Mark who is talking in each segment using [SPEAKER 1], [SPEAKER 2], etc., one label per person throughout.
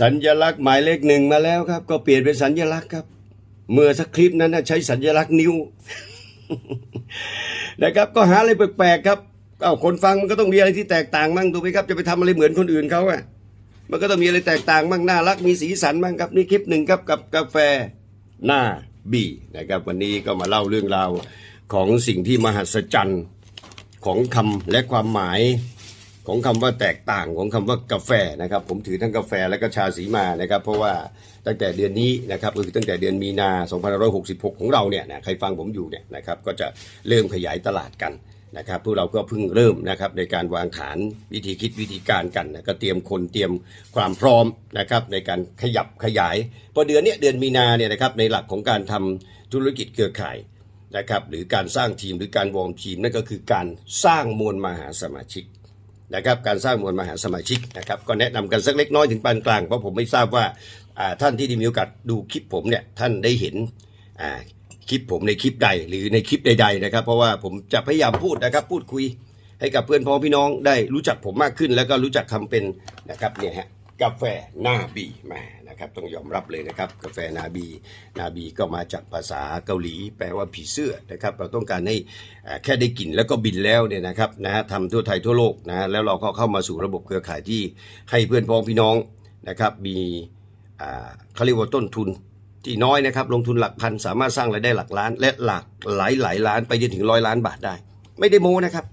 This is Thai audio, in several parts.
[SPEAKER 1] สัญลักษณ์หมายเลขหนึ่งมาแล้วครับ ก็เปลี่ยนเป็นสัญลักษณ์ครับ เมื่อสักคลิปนั้นใช้สัญลักษณ์นิ้วนะครับ ก็หาอะไรแปลกๆครับเอาคนฟังมันก็ต้องมีอะไรที่แตกต่างมั่งถูกไหมครับจะไปทำอะไรเหมือนคนอื่นเขาอะมันก็ต้องมีอะไรแตกต่างมั่งน่ารักมีสีสันมั่งครับนี่คลิปหนึ่งครับกับกาแฟหน้าบีนะครับ วันนี้ก็มาเล่าเรื่องราวของสิ่งที่มหัศจรรย์ของคำและความหมาย ของคำว่าแตกต่างของคำว่ากาแฟนะครับ ผมถือทั้งกาแฟและก็ชาสีมานะครับ เพราะว่าตั้งแต่เดือนนี้นะครับคือตั้งแต่เดือนมีนา 2566 ของเราเนี่ยนะใครฟังผมอยู่เนี่ยนะครับก็จะเริ่มขยายตลาดกันนะครับพวกเราก็เพิ่งเริ่มนะครับในการวางฐานวิธีคิดวิธีการกันนะก็เตรียมคนเตรียมความพร้อมนะครับในการขยับขยายพอเดือนนี้เดือนมีนาเนี่ยนะครับในหลักของการทำธุรกิจเครือข่ายนะครับหรือการสร้างทีมหรือการวอร์มทีมนั่นก็คือการสร้างมวลมหาสมาชิก นะครับการสร้างมวลมหาสมาชิกนะครับก็แนะนำกันสักเล็กน้อยถึงปานกลางเพราะผมไม่ทราบว่าท่านที่ได้มีโอกาสดูคลิปผมเนี่ยท่านได้เห็นคลิปผมในคลิปใดหรือในคลิปใดๆนะครับเพราะว่าผมจะพยายามพูดนะครับพูดคุยให้กับเพื่อนพ้องพี่น้องได้รู้จักผมมากขึ้น แล้วก็รู้จักคำเป็นนะครับเนี่ยฮะ กาแฟนาบีแมานะครับต้องยอมรับเลยนะครับ กาแฟนาบี นาบีก็มาจากภาษาเกาหลี แปลว่าผีเสื้อนะครับเราต้องการให้แค่ได้กลิ่นแล้วก็บินแล้วเนี่ยนะครับนะฮะทำทั่วไทยทั่วโลกนะฮะแล้วเราก็เข้ามาสู่ระบบเครือข่ายที่ให้เพื่อนพ้องพี่น้องนะครับมีเขาเรียกว่าต้นทุนที่น้อยนะครับลงทุนหลักพันสามารถสร้างรายได้หลักล้าน และหลักหลายหลายล้านไปจนถึงร้อยล้านบาทได้ ไม่ได้โม้นะครับ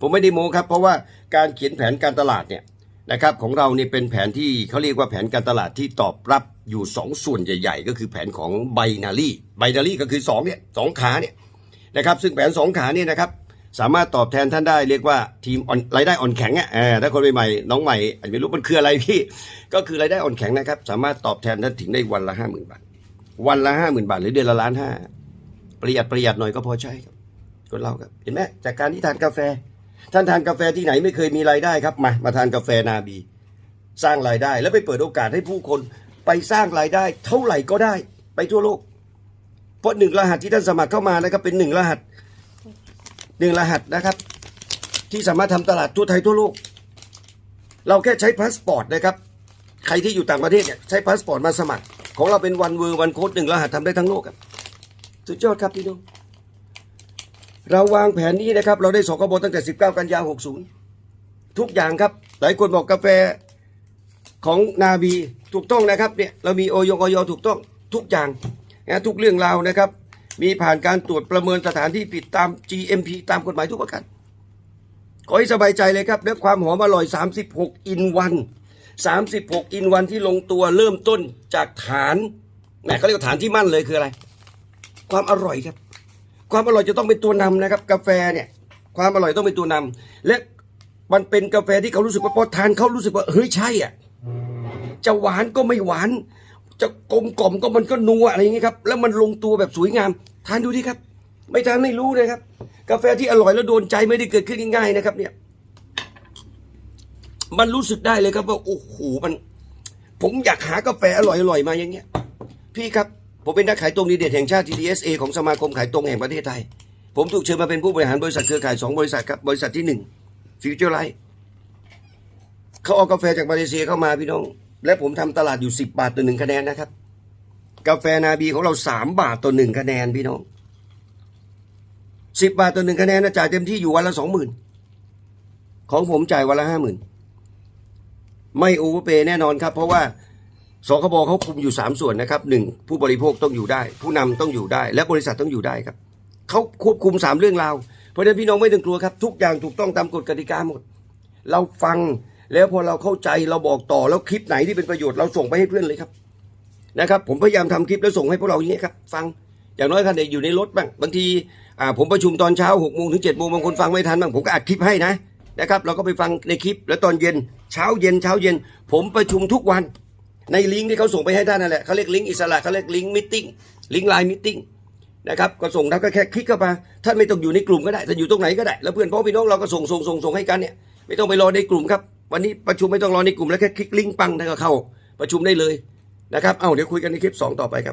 [SPEAKER 1] ผมไม่ได้โม้ครับ เพราะว่าการเขียนแผนการตลาดเนี่ย นะครับของเราเนี่ยเป็นแผนที่เขาเรียกว่าแผนการตลาดที่ตอบรับอยู่ 2 ส่วนใหญ่ ๆ ก็คือแผนของไบนารีไบนารีก็คือ2เนี่ยสองขาเนี่ยนะครับซึ่งแผน 2 ขาเนี่ยนะครับสามารถตอบแทนท่านได้เรียกว่าทีมออนรายได้อ่อนแข็งอะถ้าคนใหม่ๆน้องใหม่อาจจะไม่รู้มันคืออะไรพี่ ก็คือรายได้อ่อนแข็งนะครับ สามารถตอบแทนท่านถึงได้วันละห้าหมื่นบาท วันละห้าหมื่นบาท หรือเดือนละล้านห้าประหยัดประหยัดหน่อยก็พอใช้ครับคนเราครับเห็นไหมจากการที่ทานกาแฟ ท่านทานกาแฟที่ไหนไม่เคยมีรายได้ครับมามาทานกาแฟนาบี สร้างรายได้ แล้วไปเปิดโอกาสให้ผู้คนไปสร้างรายได้ เท่าไหร่ก็ได้ ไปทั่วโลก เพราะหนึ่งรหัสที่ท่านสมัครเข้ามานะครับ เป็นหนึ่งรหัสหนึ่งรหัสนะครับ ที่สามารถทำตลาดทั่วไทยทั่วโลก เราแค่ใช้พาสปอร์ตนะครับ ใครที่อยู่ต่างประเทศเนี่ยใช้พาสปอร์ตมาสมัคร ของเราเป็นวันเวอร์วันโค้ดหนึ่งรหัสทำได้ทั้งโลกครับสุดยอดครับพี่น้อง เราวางแผนนี้นะครับ เราได้สกบตั้งแต่ 19 กันยา 60 ทุกอย่างครับ หลายคนบอกกาแฟของนาบีถูกต้องนะครับเนี่ยเรามีโอยงออยถูกต้องทุกอย่างนะทุกเรื่องราวนะครับ มีผ่านการตรวจประเมินสถานที่ผิดตาม GMP ตามกฎหมายทุกประการขอให้สบายใจเลยครับและความหอมอร่อย 36 อินวัน 36 อินวันที่ลงตัวเริ่มต้นจากฐานแหมเขาเรียกฐานที่มั่นเลยคืออะไร ความอร่อยครับ ความอร่อยจะต้องเป็นตัวนำนะครับ กาแฟเนี่ยความอร่อยต้องเป็นตัวนำและมันเป็นกาแฟที่เขารู้สึกว่าพอทานเขารู้สึกว่าเฮ้ยใช่อะจะหวานก็ไม่หวาน จะกลมกล่อมก็มันก็นัวอะไรอย่างเงี้ครับแล้วมันลงตัวแบบสวยงาม ทานดูดิครับ ไม่ทานไม่รู้นะครับ กาแฟที่อร่อยแล้วโดนใจไม่ได้เกิดขึ้นง่ายๆนะครับ เนี่ย มันรู้สึกได้เลยครับว่าโอ้โหมัน ผมอยากหากาแฟอร่อยๆมาอย่างเงี้ย พี่ครับ ผมเป็นนักขายตรงดีเด่นแห่งชาติ TDSA ของสมาคมขายตรงแห่งประเทศไทย ผมถูกเชิญมาเป็นผู้บริหารบริษัทเครือข่ายสองบริษัทครับ บริษัทที่หนึ่งฟิวเจอร์ไลท์เขาเอากาแฟจากมาเลเซียเข้ามาพี่น้อง และผมทำตลาดอยู่ 10 บาทต่อหนึ่งคะแนนนะครับ กาแฟนาบีของเรา 3 บาทต่อหนึ่งคะแนนพี่น้อง 10 บาทต่อหนึ่งคะแนนนะจ่ายเต็มที่อยู่วันละสองหมื่นของผมจ่ายวันละห้าหมื่นไม่โอเวอร์เปย์แน่นอนครับ เพราะว่า สคบเขาคุมอยู่ 3 ส่วนนะครับหนึ่งผู้บริโภคต้องอยู่ได้ ผู้นำต้องอยู่ได้ และบริษัทต้องอยู่ได้ครับเขาควบคุม 3 เรื่องราวเพราะฉะนั้นพี่น้องไม่ต้องกลัวครับ ทุกอย่างถูกต้องตามกฎกติกาหมด เราฟังแล้วพอเราเข้าใจเราบอกต่อแล้วคลิปไหนที่เป็นประโยชน์เราส่งไปให้เพื่อนเลยครับนะครับ ผมพยายามทำคลิปแล้วส่งให้พวกเราอย่างนี้ครับฟังอย่างน้อยคันเด็กอยู่ในรถบ้างบางทีผมประชุมตอนเช้าหกโมงถึงเจ็ดโมงบางคนฟังไม่ทันบ้างผมก็อัดคลิปให้นะนะครับ เราก็ไปฟังในคลิปแล้วตอนเย็นเช้าเย็นเช้าเย็น ผมประชุมทุกวัน ในลิงก์ที่เขาส่งไปให้ท่านนั่นแหละเขาเรียกลิงก์อิสระเขาเรียกลิงก์มิทติ้งลิงก์ไลน์มิทติ้งนะครับก็ส่งแล้วก็แค่คลิกเข้ามาท่านไม่ต้องอยู่ในกลุ่มก็ได้ท่านอยู่ตรงไหนก็ได้แล้วเพื่อนพ่อพี่น้องเราก็ส่งส่งส่งส่งให้กันเนี่ยไม่ต้องไปรอในกลุ่มครับวันนี้ประชุมไม่ต้องรอในกลุ่มแล้วแค่คลิกลิงก์ปังท่านก็เข้าประชุมได้เลยนะครับ เอ้าเดี๋ยวคุยกันในคลิปสองต่อไปครับ